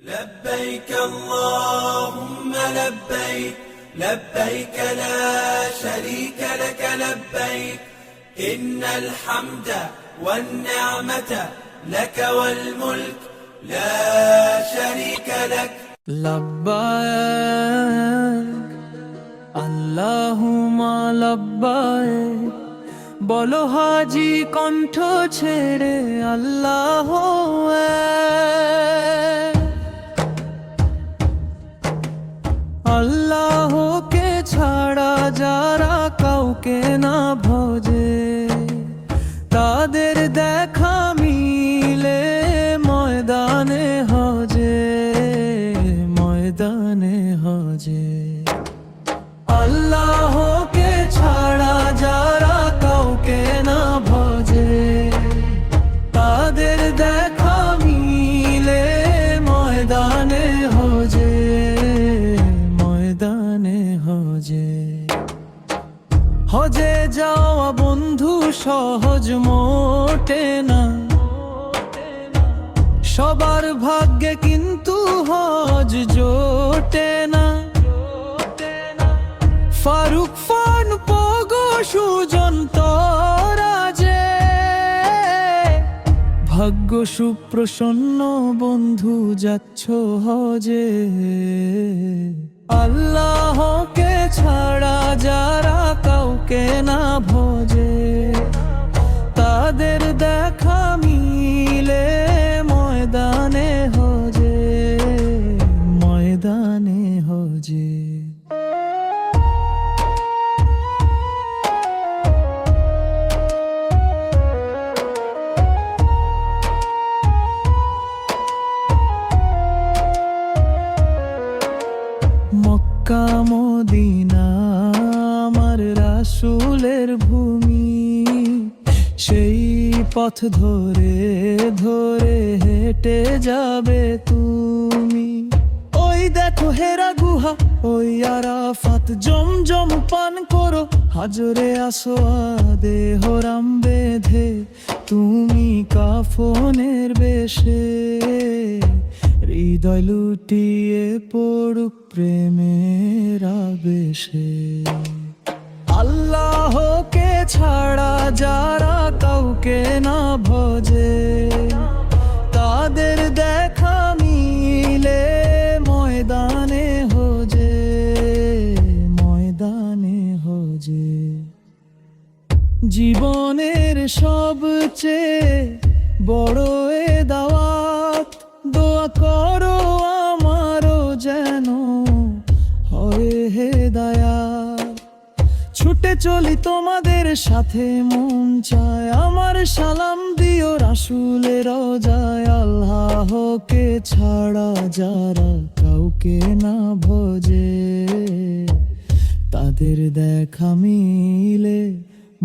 لبيك اللهم لبيك لبيك لا شريك لك لبيك إن الحمد والنعمة لك والملك لا شريك لك লব্বায়ক আল্লাহুমা লব্বায়ক বলো হাজি কণ্ঠ ছেড়ে আল্লাহ আল্লাহকে ছাড়া যারা কাউকে না ভজে, তাদের দেখা মিলে ময়দানে হজে ময়দানে হজে। আল্লাহকে ছাড়া যারা কাউকে না ভজে, তাদের দেখা হজে যাওয়া বন্ধু সহজ মোটে না। সবার ভাগ্যে কিন্তু হজ জোটে না। ফারুক ফান, পগো, সুজন, তরাজে। ভাগ্য সুপ্রসন্ন বন্ধু যাচ্ছ হজে। আল্লাহকে ছাড়া যারা কাউকে না ভজে মক্কা মদিনা, আমার রাসুলের ভূমি। সেই পথ ধরে ধরে হেঁটে যাবে তুমি। ওই দেখো হেরা গুহা, ওই আরাফাত জমজম পান করো। হাজরে আসো দেহ রাম বেঁধে, তুমি কাফনের বেশে। হৃদয় লুটিয়ে পড়ুক প্রেমের আবেশে। আল্লাহকে ছাড়া যারা কাউকে না ভজে, তাদের দেখা মিলে ময়দানে হোজে ময়দানে হোজে। জীবনের সবচেয়ে বড় এ দাওয়াত, দোয়া করো চলি তোমাদের সাথে মন চায়, আমার সালাম দিও রাসুলের যায় আল্লাহকে ছাড়া যারা কাউকে না ভজে তাদের দেখা মিলে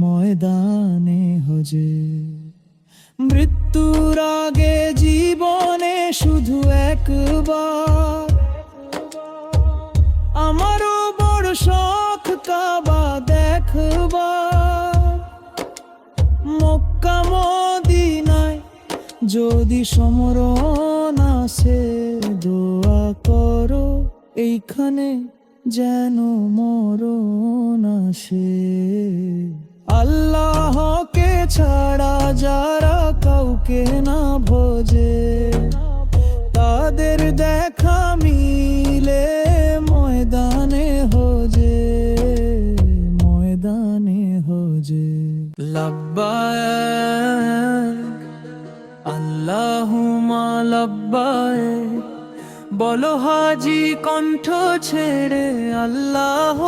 ময়দানে হজে। মৃত্যুর আগে জীবনে শুধু একবার, আমারও বড় শখ। যদি সমরণ আসে, দোয়া করো, এইখানে যেন মরণ আসে। আল্লাহকে ছাড়া যারা কাউকে না ভজে, তাদের দেখা মিলে ময়দানে হোজে ময়দানে হোজে। লব্বায়ক বলো হাজি কণ্ঠ ছেড়ে আল্লাহ।